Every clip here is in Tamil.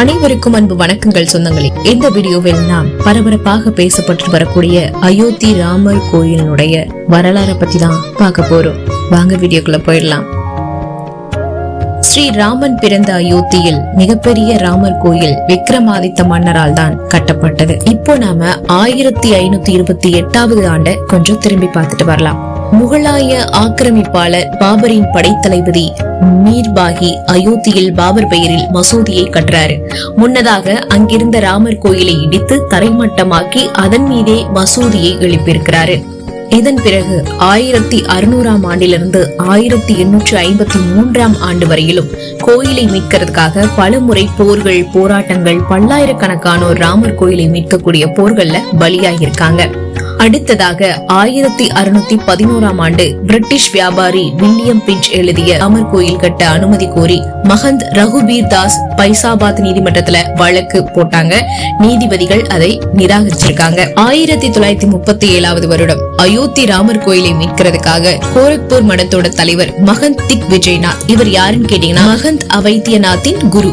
அனைவருக்கும் அன்பு வணக்கங்கள் சொந்தங்களே. இந்த வீடியோவில் நாம் பரபரப்பாக பேசப்பட்டு வரக்கூடிய அயோத்தி ராமர் கோயிலினுடைய வரலாறை பத்தி தான் பார்க்க போறோம். வாங்க வீடியோக்குள்ள போயிடலாம். ஸ்ரீ ராமன் பிறந்த அயோத்தியில் மிகப்பெரிய ராமர் கோயில் விக்ரமாதித்த மன்னரால் தான் கட்டப்பட்டது. இப்போ நாம ஆயிரத்தி ஐநூத்தி இருபத்தி எட்டாவது ஆண்ட கொஞ்சம் திரும்பி பார்த்துட்டு வரலாம். முகலாய ஆக்கிரமிப்பாளர் பாபரின் படைத்தளபதி மீர்பாகி அயோத்தியில் பாபர் பெயரில் மசூதியை கட்டுறாரு. முன்னதாக அங்கிருந்த ராமர் கோயிலை இடித்து தரைமட்டமாக்கி அதன் மீதே மசூதியை எழுப்பியிருக்கிறாரு. இதன் பிறகு ஆயிரத்தி அறுநூறாம் ஆண்டிலிருந்து ஆயிரத்தி எண்ணூற்றி ஐம்பத்தி மூன்றாம் ஆண்டு வரையிலும் கோயிலை மீட்கிறதுக்காக பல முறை போர்கள் போராட்டங்கள் பல்லாயிரக்கணக்கானோர் ராமர் கோயிலை மீட்கக்கூடிய போர்கள்ல பலியாகியிருக்காங்க. அடுத்ததாக ஆயிரத்தி அறுநூத்தி பதினோராம் ஆண்டு பிரிட்டிஷ் வியாபாரி வில்லியம் பிஞ்ச் எழுதிய அமர் கோயில் கட்ட அனுமதி கோரி மகந்த் ரகுபீர் தாஸ் பைசாபாத் நீதிமன்றத்துல வழக்கு போட்டாங்க. நீதிபதிகள் அதை நிராகரிச்சிருக்காங்க. ஆயிரத்தி தொள்ளாயிரத்தி முப்பத்தி ஏழாவது வருடம் அயோத்தி ராமர் கோயிலை மீட்கிறதுக்காக கோரக்பூர் மடத்தோட தலைவர் மகந்த் திக் விஜய்நாத். இவர் யாருன்னு கேட்டீங்கன்னா மகந்த் அவைத்தியநாத்தின் குரு.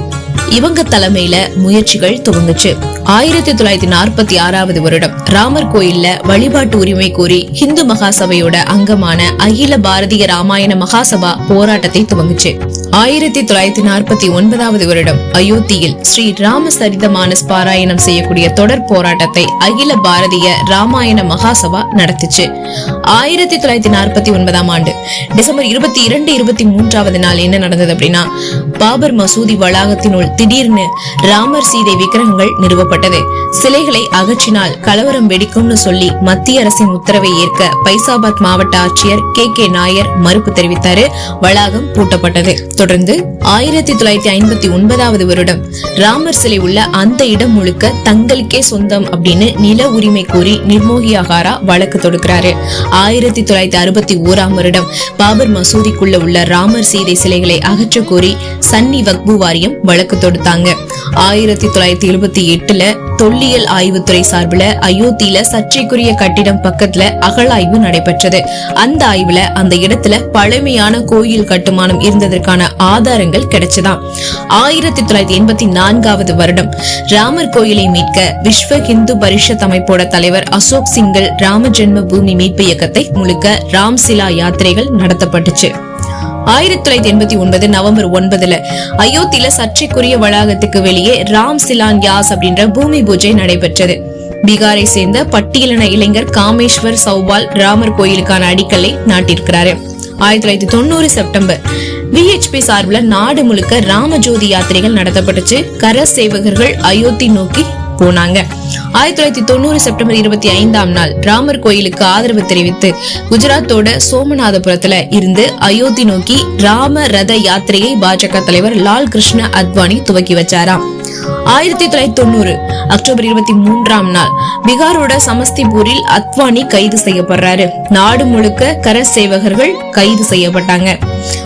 இவங்க தலைமையில முயற்சிகள் துவங்குச்சு. ஆயிரத்தி தொள்ளாயிரத்தி நாற்பத்தி ஆறாவது வருடம் ராமர் கோயில்ல வழிபாட்டு உரிமை கோரி இந்து மகாசபையோட அங்கமான அகில பாரதிய ராமாயண மகாசபா போராட்டத்தை துவங்குச்சு. ஆயிரத்தி தொள்ளாயிரத்தி நாற்பத்தி ஒன்பதாவது வருடம் அயோத்தியில் ஸ்ரீ ராம சரிதமானஸ் பாராயணம் செய்யக்கூடிய தொடர் போராட்டத்தை அகில பாரதிய ராமாயண மகாசபா நடத்துச்சு. ஆயிரத்தி தொள்ளாயிரத்தி நாற்பத்தி ஒன்பதாம் ஆண்டு டிசம்பர் இருபத்தி இரண்டு இருபத்தி மூன்றாவது நாள் என்ன நடந்தது அப்படின்னா பாபர் மசூதி வளாகத்தினுள் திடீர்னு ராமர் சீதை விக்கிரகங்கள் நிறுவப்பட்டது. சிலைகளை அகற்றினால் கலவரம் வெடிக்கும்னு சொல்லி மத்திய அரசின் உத்தரவை ஏற்க பைசாபாத் மாவட்ட ஆட்சியர் கே கே நாயர் மறுப்பு தெரிவித்தாரு. வளாகம் பூட்டப்பட்டது. தொடர்ந்து ஆயிரத்தி தொள்ளாயிரத்தி ஐம்பத்தி ஒன்பதாவது வருடம் ராமர் சிலை உள்ள அந்த இடம் முழுக்க தங்களுக்கே சொந்தம் அப்படின்னு நில உரிமை கோரி நிர்மோகி அகாரா வழக்கு தொடுக்கிறாரு. ஆயிரத்தி தொள்ளாயிரத்தி அறுபத்தி ஓராம் வருடம் பாபர் மசூதிக்குள்ள உள்ள ராமர் சீதை சிலைகளை அகற்ற கோரி சன்னி வக்பு வாரியம் வழக்கு தொடுத்தாங்க. ஆயிரத்தி தொள்ளாயிரத்தி எழுபத்தி எட்டுல தொல்லி தொல்லியல் ஆய்வுத்துறை சார்பில் அயோத்தியில சர்ச்சைக்குரிய கட்டிடம் பக்கத்துல அகழாய்வு நடைபெற்றது. அந்த ஆய்வுல அந்த இடத்துல பழமையான கோயில் கட்டுமானம் இருந்ததற்கான ஆதாரங்கள் கிடைச்சதாம் ஆயிரத்தி தொள்ளாயிரத்தி எண்பத்தி நான்காவது வருடம் ராமர் கோயிலை மீட்க விஸ்வ ஹிந்து பரிஷத் அமைப்போட தலைவர் அசோக் சிங்கல் ராம ஜென்ம பூமி மீட்பு இயக்கத்தை முழுக்க ராம்சிலா யாத்திரைகள் நடத்தப்பட்டுச்சு. ஆயிரத்தி தொள்ளாயிரத்தி எண்பத்தி ஒன்பது நவம்பர் ஒன்பதுல அயோத்தியில சர்ச்சைக்குரிய வளாகத்துக்கு வெளியே ராம் சிலான் யாஸ் அப்படின்ற பூமி பூஜை நடைபெற்றது. பீகாரை சேர்ந்த பட்டியலின இளைஞர் காமேஸ்வர் சௌபால் ராமர் கோயிலுக்கான அடிக்கல்லை நாட்டிருக்கிறாரு ஆயிரத்தி தொள்ளாயிரத்தி தொண்ணூறு செப்டம்பர் விஹெச்பி சார்பில் நாடு முழுக்க ராமஜோதி யாத்திரைகள் நடத்தப்பட்டுச்சு. கர சேவகர்கள் அயோத்தி நோக்கி போனாங்க. ஆயிரத்தி தொள்ளாயிரத்தி தொண்ணூறு செப்டம்பர் இருபத்தி ஐந்தாம் நாள் ராமர் கோயிலுக்கு ஆதரவு தெரிவித்து குஜராத்தோட சோமநாதபுரத்துல இருந்து அயோத்தி நோக்கி ராம ரத யாத்திரையை பாஜக தலைவர் லால் கிருஷ்ண அத்வானி துவக்கி வச்சாராம். ஆயிரத்தி தொள்ளாயிரத்தி தொண்ணூறு அக்டோபர் இருபத்தி மூன்றாம் நாள் பீகாரோட சமஸ்திபூரில் அத்வானி கைது செய்யப்படுறாரு. நாடு முழுக்க கர சேவகர்கள் கைது செய்யப்பட்டாங்க.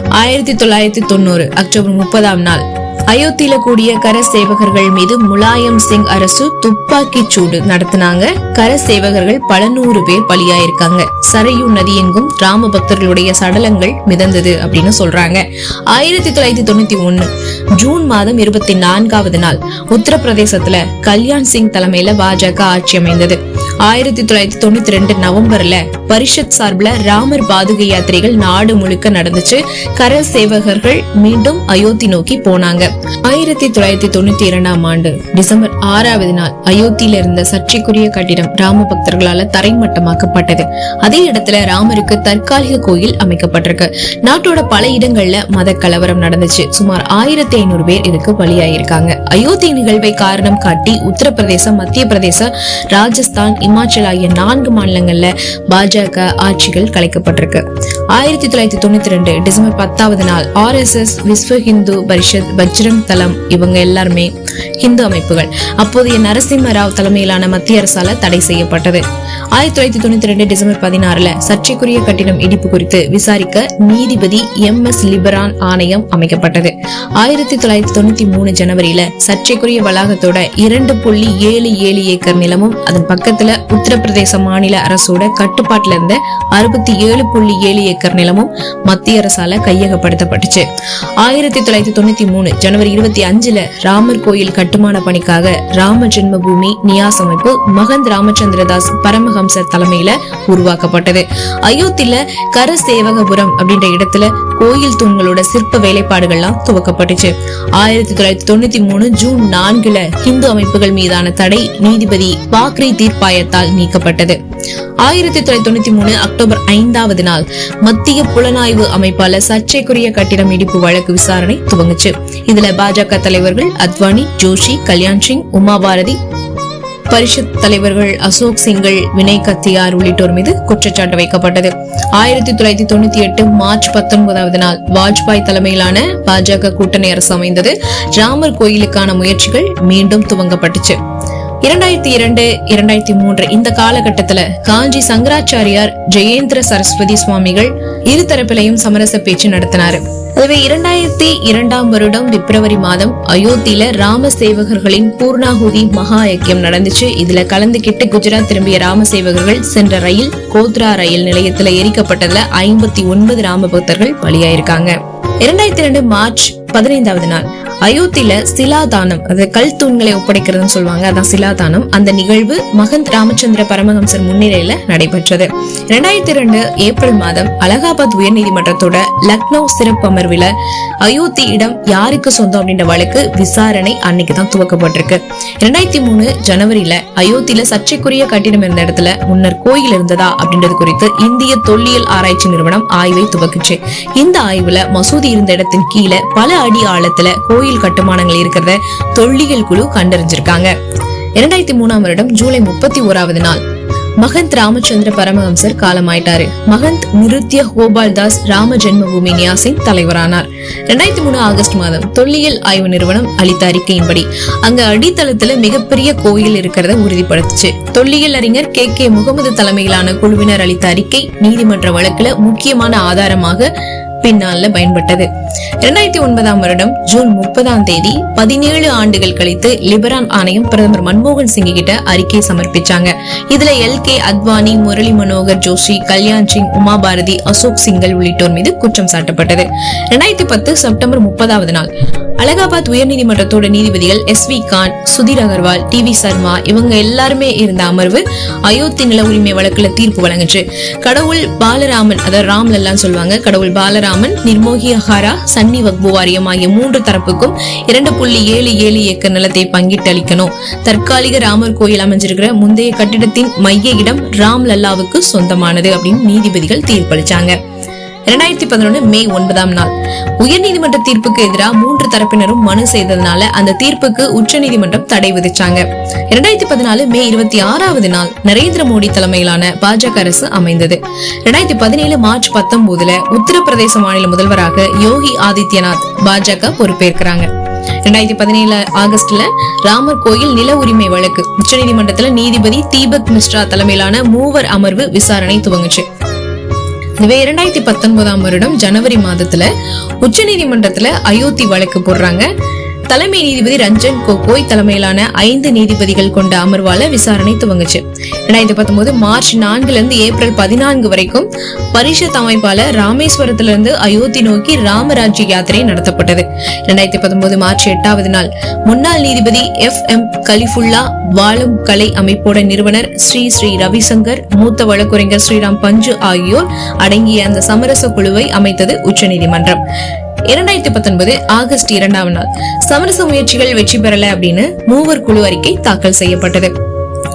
ஆயிரத்தி தொள்ளாயிரத்தி தொண்ணூறு அக்டோபர் முப்பதாம் நாள் அயோத்தியில கூடிய கர சேவகர்கள் மீது முலாயம் சிங் அரசு துப்பாக்கி சூடு நடத்தினாங்க. கர சேவகர்கள் பல நூறு பேர் பலியாயிருக்காங்க. சரையு நதி எங்கும் ராம பக்தர்களுடைய சடலங்கள் மிதந்தது அப்படின்னு சொல்றாங்க. ஆயிரத்தி தொள்ளாயிரத்தி தொண்ணூத்தி ஒண்ணு ஜூன் மாதம் இருபத்தி நான்காவது நாள் உத்தரப்பிரதேசத்துல கல்யாண் சிங் தலைமையில பாஜக ஆட்சி அமைந்தது. ஆயிரத்தி தொள்ளாயிரத்தி தொண்ணூத்தி ரெண்டு நவம்பர்ல பரிஷத் சார்பில் ராமர் பாதுகை யாத்திரைகள் நாடு முழுக்க நடந்துச்சு. கர சேவகர்கள் மீண்டும் அயோத்தி நோக்கி போனாங்க. ஆயிரத்தி தொள்ளாயிரத்தி தொண்ணூத்தி இரண்டாம் ஆண்டு டிசம்பர் ஆறாவது நாள் அயோத்தியில இருந்த சர்ச்சைக்குரிய கட்டிடம் ராம பக்தர்களால தரைமட்டமாக்கப்பட்டது. அதே இடத்துல ராமருக்கு தற்காலிக கோயில் அமைக்கப்பட்டிருக்கு. நாட்டோட பல இடங்கள்ல மத கலவரம் நடந்துச்சு. சுமார் ஆயிரத்தி ஐநூறு பேர் இதுக்கு பலியாயிருக்காங்க. அயோத்தி நிகழ்வை காரணம் காட்டி உத்தரப்பிரதேசம் மத்திய பிரதேசம் ராஜஸ்தான் இமாச்சல் ஆகிய நான்கு மாநிலங்களில் பாஜக ஆட்சிகள் கலைக்கப்பட்டிருக்கு. ஆயிரத்தி தொள்ளாயிரத்தி தொண்ணூத்தி ரெண்டு டிசம்பர் பத்தாவது நாள் R S S Vishwa Hindu Parishad Bajrang Dal இவங்க எல்லாருமே ஹிந்து அமைப்புகள். அப்போதைய நரசிம்ம ராவ் தலைமையிலான மத்திய அரசால தடை செய்யப்பட்டது. ஆயிரத்தி தொள்ளாயிரத்தி தொண்ணூத்தி ரெண்டு டிசம்பர் பதினாறுல சர்ச்சைக்குரிய கட்டிடம் இடிப்பு குறித்து விசாரிக்க நீதிபதி எம் எஸ் லிபரான் ஆணையம் அமைக்கப்பட்டது. ஆயிரத்தி தொள்ளாயிரத்தி தொண்ணூத்தி மூணு ஜனவரியில சர்ச்சைக்குரிய வளாகத்தோட இரண்டு புள்ளி ஏழு ஏழு ஏக்கர் நிலமும் அதன் பக்கத்துல உத்தரப்பிரதேச மாநில அரசோட கட்டுப்பாட்டுல இருந்த அறுபத்தி ஏழு புள்ளி ஏழு ஏக்கர் நிலமும் மத்திய அரசால கையகப்படுத்தப்பட்டுச்சு. ஆயிரத்தி தொள்ளாயிரத்தி தொண்ணூத்தி மூணு ஜனவரி இருபத்தி அஞ்சுல ராமர் கோயில் கட்டுமான பணிக்காக ராம ஜென்ம பூமி நியாஸ் அமைப்பு மகந்த் ராமச்சந்திரதாஸ் பரமஹம்சர் தலைமையில உருவாக்கப்பட்டது. அயோத்தியில கர சேவகபுரம் அப்படின்ற இடத்துல கோயில் தூண்களோட சிற்ப வேலைப்பாடுகள்லாம் துவக்கப்பட்டுச்சு. ஆயிரத்தி தொள்ளாயிரத்தி தொண்ணூத்தி மூணு ஜூன் நான்குல இந்து அமைப்புகள் மீதான தடை நீதிபதி பாக்ரி தீர்ப்பாயத்தால் நீக்கப்பட்டது. ஆயிரத்தி தொள்ளாயிரத்தி தொண்ணூத்தி மூணு அக்டோபர் ஐந்தாவது நாள் மத்திய புலனாய்வு அமைப்பால சர்ச்சைக்குரிய கட்டிடம் இடிப்பு வழக்கு விசாரணை துவங்குச்சு. இதுல பாஜக தலைவர்கள் அத்வானி ஜோஷி கல்யாண் சிங் உமா பாரதி பரிஷத் தலைவர்கள் அசோக் சிங்கல் வினய் கத்தியார் உள்ளிட்டோர் மீது குற்றச்சாட்டு வைக்கப்பட்டது. ஆயிரத்தி தொள்ளாயிரத்தி தொண்ணூத்தி எட்டு மார்ச் பத்தொன்பதாவது நாள் வாஜ்பாய் தலைமையிலான பாஜக கூட்டணி அரசு அமைந்தது. ராமர் கோயிலுக்கான முயற்சிகள் மீண்டும் துவங்கப்பட்டுச்சு. இரண்டாயிரத்தி இரண்டு இரண்டாயிரத்தி மூன்று இந்த காலகட்டத்துல காஞ்சி சங்கராச்சாரியார் ஜெயேந்திர சரஸ்வதி சுவாமிகள் இருதரப்பிலையும் சமரச பேச்சு நடத்தினாரு. அதுவே இரண்டாயிரத்தி இரண்டாம் வருடம் பிப்ரவரி மாதம் அயோத்தியில ராம சேவகர்களின் பூர்ணாகுதி மகா ஐக்கியம் நடந்துச்சு. இதுல கலந்துகிட்டு குஜராத் திரும்பிய ராம சேவகர்கள் சென்ற ரயில் கோத்ரா ரயில் நிலையத்துல எரிக்கப்பட்டதுல ஐம்பத்தி ஒன்பது ராம பக்தர்கள் பலியாயிருக்காங்க. இரண்டாயிரத்தி ரெண்டு மார்ச் பதினைந்தாவது நாள் அயோத்தியில சிலாதானம் அது கல் தூண்களை ஒப்படைக்கிறதுன்னு சொல்லுவாங்க அதான் சிலாதானம். அந்த நிகழ்வு மகந்த் ராமச்சந்திர பரமஹம்சர் முன்னிலையில நடைபெற்றது. ரெண்டாயிரத்தி ரெண்டு ஏப்ரல் மாதம் அலகாபாத் உயர்நீதிமன்றத்தோட லக்னோ சிறப்பு அமர்வில் அயோத்தி இடம் யாருக்கு சொந்தம் அப்படின்ற வழக்கு விசாரணை அன்னைக்கு தான் துவக்கப்பட்டிருக்கு. ரெண்டாயிரத்தி மூணு ஜனவரியில அயோத்தியில சர்ச்சைக்குரிய கட்டிடம் இருந்த இடத்துல முன்னர் கோயில் இருந்ததா அப்படின்றது குறித்து இந்திய தொல்லியல் ஆராய்ச்சி நிறுவனம் ஆய்வை துவக்குச்சு. இந்த ஆய்வுல மசூதி இருந்த இடத்தின் கீழே பல அடி ஆழத்துல கோயில் கோயில் கட்டுமானங்கள் இருக்கிறத தொல்லியல் குழு கண்டறிஞ்சிருக்காங்க. இரண்டாயிரத்தி மூணாம் வருடம் ஜூலை முப்பத்தி ஓராவது நாள். மகந்த் ராமச்சந்திர பரமஹம்சர் காலமாயிட்டாரு. மகந்த் நிருத்ய கோபால் தாஸ் ராம ஜென்மபூமி நியாசின் தலைவரானார். ரெண்டாயிரத்தி மூணு ஆகஸ்ட் மாதம் தொல்லியல் ஆய்வு நிறுவனம் அளித்த அறிக்கையின்படி அங்க அடித்தளத்துல மிகப்பெரிய கோயில் இருக்கிறத உறுதிப்படுத்துச்சு. தொல்லியல் அறிஞர் கே. கே. முகமது தலைமையிலான குழுவினர் அளித்த அறிக்கை நீதிமன்ற வழக்குல முக்கியமான ஆதாரமாக பின்னால பயன்பட்டது. இரண்டாயிரத்தி ஒன்பதாம் வருடம் ஜூன் முப்பதாம் தேதி பதினேழு ஆண்டுகள் கழித்து லிபரான் ஆணையம் பிரதமர் மன்மோகன் சிங் கிட்ட அறிக்கை சமர்ப்பிச்சாங்க. இதுல எல். கே. அத்வானி முரளி மனோகர் ஜோஷி கல்யாண் சிங் உமா பாரதி அசோக் சிங்கல் உள்ளிட்டோர் மீது குற்றம் சாட்டப்பட்டது. இரண்டாயிரத்தி பத்து செப்டம்பர் முப்பதாவது நாள். அலகாபாத் உயர்நீதிமன்றத்தோட நீதிபதிகள் S. V. Khan Sudhir Agarwal D. V. Sharma இவங்க எல்லாருமே இருந்த அமர்வு அயோத்தி நில உரிமை வழக்குல தீர்ப்பு வழங்குச்சு. கடவுள் பாலராமன் அதாவது ராம்லல்லாம் சொல்லுவாங்க கடவுள் பாலராமன் நிர்மோகி அஹாரா சன்னி வக்பு வாரியம் ஆகிய மூன்று தரப்புக்கும் இரண்டு புள்ளி ஏழு ஏழு ஏக்கர் நிலத்தை பங்கிட்டு அளிக்கணும் தற்காலிக ராமர் கோயில் அமைஞ்சிருக்கிற முந்தைய கட்டிடத்தின் மைய இடம் ராம் லல்லாவுக்கு சொந்தமானது அப்படின்னு நீதிபதிகள் தீர்ப்பளிச்சாங்க. இரண்டாயிரத்தி பதினொன்று மே ஒன்பதாம் நாள். உயர்நீதிமன்ற தீர்ப்புக்கு எதிராக மூன்று தரப்பினரும் மனு செய்ததுனால அந்த தீர்ப்புக்கு உச்சநீதிமன்றம் தடை விதிச்சாங்க. இரண்டாயிரத்தி பதினாலு மே இருபத்தி ஆறாவது நாள் நரேந்திர மோடி தலைமையிலான பாஜக அரசு அமைந்தது. இரண்டாயிரத்தி பதினேழு மார்ச் பத்தொன்பதுல உத்தரப்பிரதேச மாநில முதல்வராக யோகி ஆதித்யநாத் பாஜக பொறுப்பேற்கிறாங்க. ரெண்டாயிரத்தி பதினேழு ஆகஸ்ட்ல ராமர் கோயில் நில உரிமை வழக்கு. உச்சநீதிமன்றத்துல நீதிபதி தீபக் மிஸ்ரா தலைமையிலான மூவர் அமர்வு விசாரணை துவங்குச்சு. இதுவே இரண்டாயிரத்தி பத்தொன்பதாம் வருடம் ஜனவரி மாதத்துல உச்சநீதிமன்றத்துல அயோத்தி வழக்கு போடுறாங்க. தலைமை நீதிபதி ரஞ்சன் கோகோய் தலைமையிலான ஐந்து நீதிபதிகள் கொண்ட அமர்வால விசாரணை துவங்குச்சு. ரெண்டாயிரத்தி பத்தொன்பது மார்ச் நான்குல இருந்து ஏப்ரல் பதினான்கு வரைக்கும் பரிஷத் அமைப்பால ராமேஸ்வரத்துல இருந்து அயோத்தி நோக்கி ராமராஜ்ய யாத்திரை நடத்தப்பட்டது. ரெண்டாயிரத்தி பத்தொன்பது மார்ச் எட்டாவது நாள் முன்னாள் நீதிபதி எஃப் எம் கலிஃபுல்லா வாழும் கலை அமைப்போட நிறுவனர் ஸ்ரீ ஸ்ரீ ரவிசங்கர் மூத்த வழக்குரைஞர் ஸ்ரீராம் பஞ்சு ஆகியோர் அடங்கிய அந்த சமரச குழுவை அமைத்தது உச்சநீதிமன்றம். இரண்டாயிரத்தி பத்தொன்பது ஆகஸ்ட் இரண்டாம் நாள். சமரச முயற்சிகள் வெற்றி பெறல அப்படின்னு மூவர் குழு அறிக்கை தாக்கல் செய்யப்பட்டது.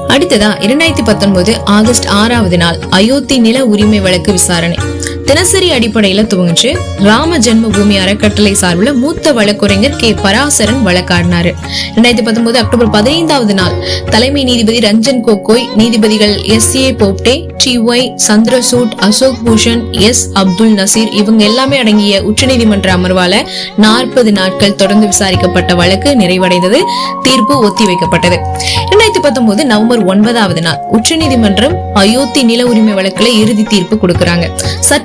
அடுத்ததா இரண்டாயிரத்தி பத்தொன்பது ஆகஸ்ட் ஆறாவது நாள் அயோத்தி நில உரிமை வழக்கு விசாரணை. தினசரி அடிப்படையில துவங்குச்சு. ராம ஜென்மபூமி அறக்கட்டளை சார்பில் மூத்த வழக்குரைஞர் கே. பராசரன் வழக்காடினாரு. ரெண்டாயிரத்தி பத்தொன்பது அக்டோபர் பதினைந்தாவது நாள். தலைமை நீதிபதி ரஞ்சன் கோகோய் நீதிபதிகள் S. A. Bobde D. Y. Chandrachud Ashok Bhushan S. Abdul Nazeer இவங்க எல்லாமே அடங்கிய உச்சநீதிமன்ற அமர்வால நாற்பது நாட்கள் தொடர்ந்து விசாரிக்கப்பட்ட வழக்கு நிறைவடைந்தது. தீர்ப்பு ஒத்தி வைக்கப்பட்டது இரண்டாயிரத்தி பத்தொன்பது நவம்பர் ஒன்பதாவது நாள். உச்சநீதிமன்றம் அயோத்தி நில உரிமை வழக்குல இறுதி தீர்ப்பு கொடுக்கறாங்க.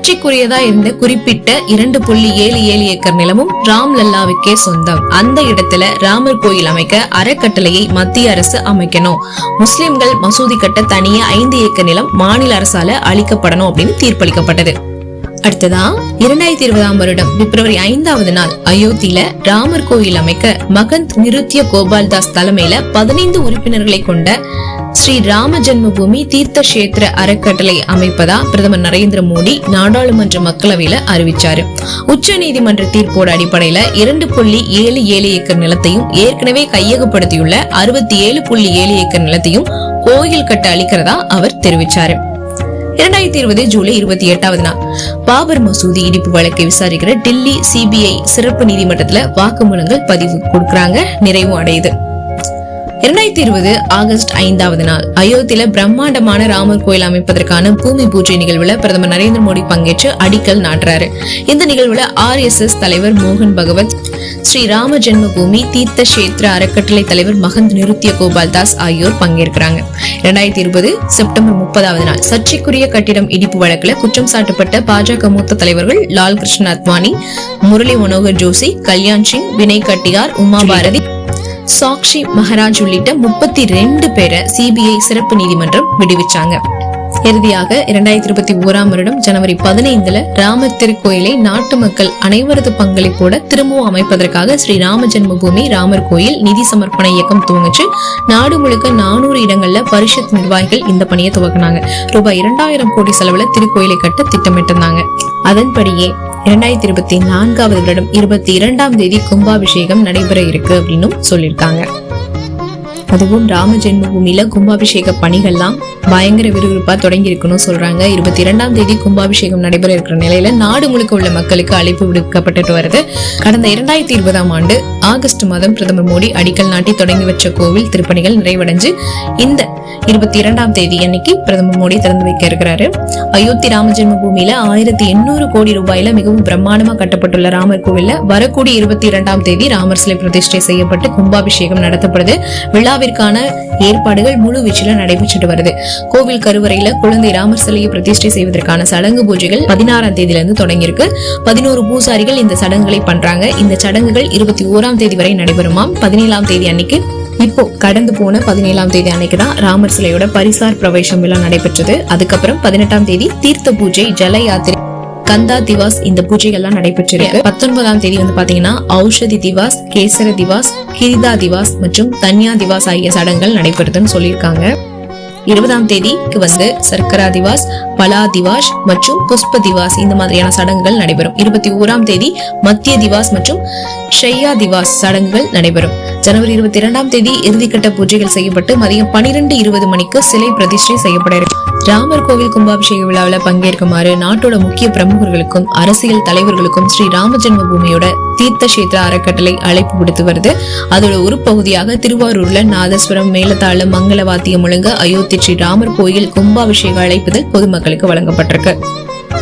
சர்ச்சைக்குரியதா இருந்த குறிப்பிட்ட இரண்டு புள்ளி ஏழு ஏழு ஏக்கர் நிலமும் ராம் லல்லாவுக்கே சொந்தம். அந்த இடத்துல ராமர் கோயில் அமைக்க அறக்கட்டளையை மத்திய அரசு அமைக்கணும். முஸ்லிம்கள் மசூதி கட்ட தனியே ஐந்து ஏக்கர் நிலம் மாநில அரசால அளிக்கப்படணும் அப்படின்னு தீர்ப்பளிக்கப்பட்டது. அடுத்ததா இரண்டாயிரத்தி இருபதாம் வருடம் பிப்ரவரி ஐந்தாவது நாள் அயோத்தியில ராமர் கோயில் அமைக்க மகந்த் நிருத்ய கோபால்தாஸ் தலைமையில பதினைந்து உறுப்பினர்களை கொண்ட ஸ்ரீ ராம ஜென்மபூமி தீர்த்த கஷேத்திர அறக்கட்டளை அமைப்பதா பிரதமர் நரேந்திர மோடி நாடாளுமன்ற மக்களவையில அறிவிச்சாரு. உச்ச நீதிமன்ற தீர்ப்போட அடிப்படையில இரண்டு புள்ளி ஏழு ஏழு ஏக்கர் நிலத்தையும் ஏற்கனவே கையகப்படுத்தியுள்ள அறுபத்தி ஏழு புள்ளி ஏழு ஏக்கர் நிலத்தையும் கோயில் கட்ட அளிக்கிறதா அவர் தெரிவிச்சாரு. இரண்டாயிரத்தி இருபது ஜூலை இருபத்தி எட்டாவது நாள். பாபர் மசூதி இடிப்பு வழக்கை விசாரிக்கிற டெல்லி சிபிஐ சிறப்பு நீதிமன்றத்துல வாக்குமூலங்கள் பதிவு கொடுக்கறாங்க. நிறைவும் அடையுது. இரண்டாயிரத்தி இருபது ஆகஸ்ட் ஐந்தாவது நாள். அயோத்தியில பிரம்மாண்டமான ராமர் கோயில் அமைப்பதற்கான பூமி பூஜை நிகழ்வுல பிரதமர் நரேந்திர மோடி பங்கேற்று அடிக்கல் நாட்டுறாரு. இந்த நிகழ்வுல ஆர் எஸ் எஸ் தலைவர் மோகன் பகவத் ஸ்ரீ ராம ஜென்மபூமி தீர்த்த கஷேத்திர அறக்கட்டளை தலைவர் மகந்த் நிருத்ய கோபால் தாஸ் ஆகியோர் பங்கேற்கிறாங்க. இரண்டாயிரத்தி இருபது செப்டம்பர் முப்பதாவது நாள். சர்ச்சைக்குரிய கட்டிடம் இடிப்பு வழக்குல குற்றம் சாட்டப்பட்ட பாஜக மூத்த தலைவர்கள் லால் கிருஷ்ண அத்வானி முரளி மனோகர் ஜோஷி கல்யாண் சிங் வினய் கட்டியார் உமா பாரதி சாக்ஷி மகராஜ் உள்ளிட்ட முப்பத்தி ரெண்டு பேரை சிபிஐ சிறப்பு நீதிமன்றம் விடுவிச்சாங்க. இறுதியாக இரண்டாயிரத்தி இருபத்தி ஓராம் வருடம் ஜனவரி பதினைந்துல ராமர் திருக்கோயிலை நாட்டு மக்கள் அனைவரது பங்களிப்போட திரும்பவும் அமைப்பதற்காக ஸ்ரீ ராம ஜென்மபூமி ராமர் கோயில் நிதி சமர்ப்பண இயக்கம் துவங்குச்சு. நாடு முழுக்க நானூறு இடங்கள்ல பரிஷத் நிர்வாகிகள் இந்த பணியை துவக்கினாங்க. ரூபாய் இரண்டாயிரம் கோடி செலவுல திருக்கோயிலை கட்ட திட்டமிட்டிருந்தாங்க. அதன்படியே இரண்டாயிரத்தி இருபத்தி நான்காவது வருடம் இருபத்தி இரண்டாம் தேதி கும்பாபிஷேகம் நடைபெற இருக்கு அப்படின்னும் சொல்லியிருக்காங்க. அதுவும் ராம ஜென்மபூமியில கும்பாபிஷேக பணிகள்லாம் பயங்கர விறுவிறுப்பா தொடங்கி இருக்கணும் சொல்றாங்க. இருபத்தி இரண்டாம் தேதி கும்பாபிஷேகம் நடைபெற இருக்கிற நிலையில நாடு முழுக்க உள்ள மக்களுக்கு அழைப்பு விடுக்கப்பட்டு வருது. கடந்த இரண்டாயிரத்தி இருபதாம் ஆண்டு ஆகஸ்ட் மாதம் பிரதமர் மோடி அடிக்கல் நாட்டி தொடங்கி வச்ச கோவில் திருப்பணிகள் நிறைவடைஞ்சு இந்த இருபத்தி இரண்டாம் தேதி அன்னைக்கு பிரதமர் மோடி திறந்து வைக்க இருக்கிறாரு. அயோத்தி ராம ஜென்மபூமியில ஆயிரத்தி எண்ணூறு கோடி ரூபாயில மிகவும் பிரம்மாண்டமா கட்டப்பட்டுள்ள ராமர் கோவில்ல வரக்கூடிய இருபத்தி இரண்டாம் தேதி ராமர் சிலை பிரதிஷ்டை செய்யப்பட்டு கும்பாபிஷேகம் நடத்தப்படுது. விழா விழாவிற்கான ஏற்பாடுகள் முழு வீச்சில் நடைபெற்றுட்டு வருது. கோவில் கருவறையில குழந்தை ராமர் சிலையை பிரதிஷ்டை செய்வதற்கான சடங்கு பூஜைகள் பதினாறாம் தேதியிலிருந்து தொடங்கியிருக்கு. பதினோரு பூசாரிகள் இந்த சடங்குகளை பண்றாங்க. இந்த சடங்குகள் இருபத்தி ஓராம் தேதி வரை நடைபெறுமாம். பதினேழாம் தேதி அன்னைக்கு. இப்போ கடந்து போன பதினேழாம் தேதி அன்னைக்கு தான் ராமர் சிலையோட பரிசார் பிரவேசம் விழா நடைபெற்றது. அதுக்கப்புறம் பதினெட்டாம் தேதி தீர்த்த பூஜை ஜல யாத்திரை கந்தா திவாஸ் இந்த பூஜைகள்லாம் நடைபெற்றிருக்கு. பத்தொன்பதாம் தேதி வந்து பாத்தீங்கன்னா ஔஷதி திவாஸ் கேசர திவாஸ் கிரிதா திவாஸ் மற்றும் தன்யா திவாஸ் ஆகிய சடங்குகள் நடைபெறுதுன்னு சொல்லியிருக்காங்க. இருபதாம் தேதிக்கு வந்து சர்க்கரா திவாஸ் பலா திவாஸ் மற்றும் புஷ்ப திவாஸ் இந்த மாதிரியான சடங்குகள் நடைபெறும். இருபத்தி ஓராம் தேதி மத்திய திவாஸ் மற்றும் ஷையா திவாஸ் சடங்குகள் நடைபெறும். ஜனவரி இருபத்தி இரண்டாம் தேதி இறுதிக்கட்ட பூஜைகள் செய்யப்பட்டு மதியம் பனிரெண்டு இருபது மணிக்கு சிலை பிரதிஷ்டை செய்யப்பட இருக்கு. ராமர் கோவில் கும்பாபிஷேக விழாவில் பங்கேற்குமாறு நாட்டோட முக்கிய பிரமுகர்களுக்கும் அரசியல் தலைவர்களுக்கும் ஸ்ரீ ராம ஜென்மபூமியோட தீர்த்த கஷேத்திர அறக்கட்டளை அழைப்பு விடுத்து வருது. அதோட ஒரு பகுதியாக திருவாரூர்ல நாதஸ்வரம் மேலதாளம் மங்கள வாத்தியம் முழங்க அயோத்தி ஸ்ரீ ராமர் கோயில் கும்பாபிஷேக அழைப்புதல் பொதுமக்களுக்கு வழங்கப்பட்டிருக்கு.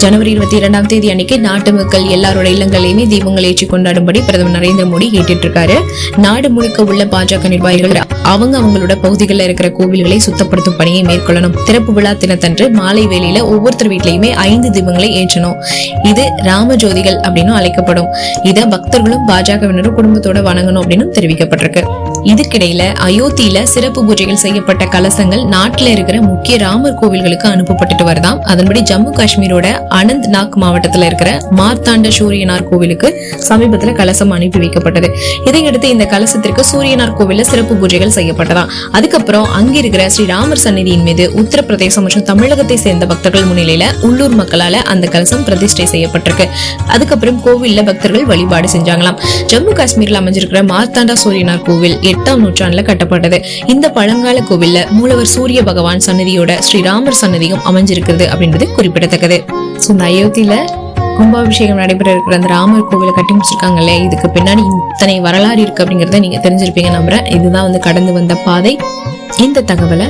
ஜனவரி இருபத்தி இரண்டாம் தேதி அன்னைக்கு நாட்டு மக்கள் எல்லாரோட இல்லங்களையுமே தீபங்கள் ஏற்றி கொண்டாடும்படி பிரதமர் நரேந்திர மோடி கேட்டுட்டு இருக்காரு நாடு முழுக்க உள்ள பாஜக நிர்வாகிகள் அவங்க அவங்களோட பகுதிகளில் இருக்கிற கோவில்களை சுத்தப்படுத்தும் பணியை மேற்கொள்ளணும். திறப்பு விழா தினத்தன்று மாலை வேளையில ஒவ்வொருத்தர் வீட்லயுமே ஐந்து தீபங்களை ஏற்றணும். இது ராமஜோதிகள் அப்படின்னு அழைக்கப்படும். இதை பக்தர்களும் பாஜகவினரும் குடும்பத்தோட வணங்கணும் அப்படின்னு தெரிவிக்கப்பட்டிருக்கு. இதுக்கிடையில அயோத்தியில சிறப்பு பூஜைகள் செய்யப்பட்ட கலசங்கள் நாட்டில் இருக்கிற முக்கிய ராமர் கோவில்களுக்கு அனுப்பப்பட்டுட்டு வருதாம். அதன்படி ஜம்மு காஷ்மீரோட அனந்த் நாக் இருக்கிற மார்த்தாண்ட சூரியனார் கோவிலுக்கு சமீபத்தில் கலசம் அனுப்பி வைக்கப்பட்டது. இதையடுத்து இந்த கலசத்திற்கு சூரியனார் கோவிலில் சிறப்பு பூஜைகள் செய்யப்பட்டதாம். அதுக்கப்புறம் அங்கே இருக்கிற ஸ்ரீராமர் சந்நிதியின் மீது உத்தரப்பிரதேசம் மற்றும் தமிழகத்தை சேர்ந்த பக்தர்கள் முன்னிலையில உள்ளூர் மக்களால அந்த கலசம் பிரதிஷ்டை செய்யப்பட்டிருக்கு. அதுக்கப்புறம் கோவில்ல பக்தர்கள் வழிபாடு செஞ்சாங்களாம். ஜம்மு காஷ்மீரில் அமைஞ்சிருக்கிற மார்த்தாண்டா சூரியனார் கோவில் எட்டாம் நூற்றாண்டுல கட்டப்பட்டது. இந்த பழங்கால கோவில்ல மூலவர் சூரிய பகவான் சன்னதியோட ஸ்ரீராமர் சன்னதியும் அமைஞ்சிருக்கிறது அப்படின்றது குறிப்பிடத்தக்கது. ஸோ இந்த அயோத்தியில கும்பாபிஷேகம் நடைபெற இருக்கிற அந்த ராமர் கோவிலை கட்டி முடிச்சிருக்காங்கல்ல இதுக்கு பின்னாடி இத்தனை வரலாறு இருக்கு அப்படிங்கிறத நீங்க தெரிஞ்சிருப்பீங்க நம்புறேன். இதுதான் வந்து கடந்து வந்த பாதை. இந்த தகவலை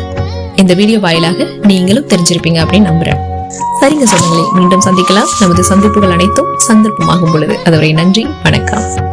இந்த வீடியோ வாயிலாக நீங்களும் தெரிஞ்சிருப்பீங்க அப்படின்னு நம்புறேன். சரிங்க சொந்தங்களே மீண்டும் சந்திக்கலாம். நமது சந்திப்புகள் அனைத்தும் சந்தர்ப்பமாகும் பொழுது. அதுவரை நன்றி வணக்கம்.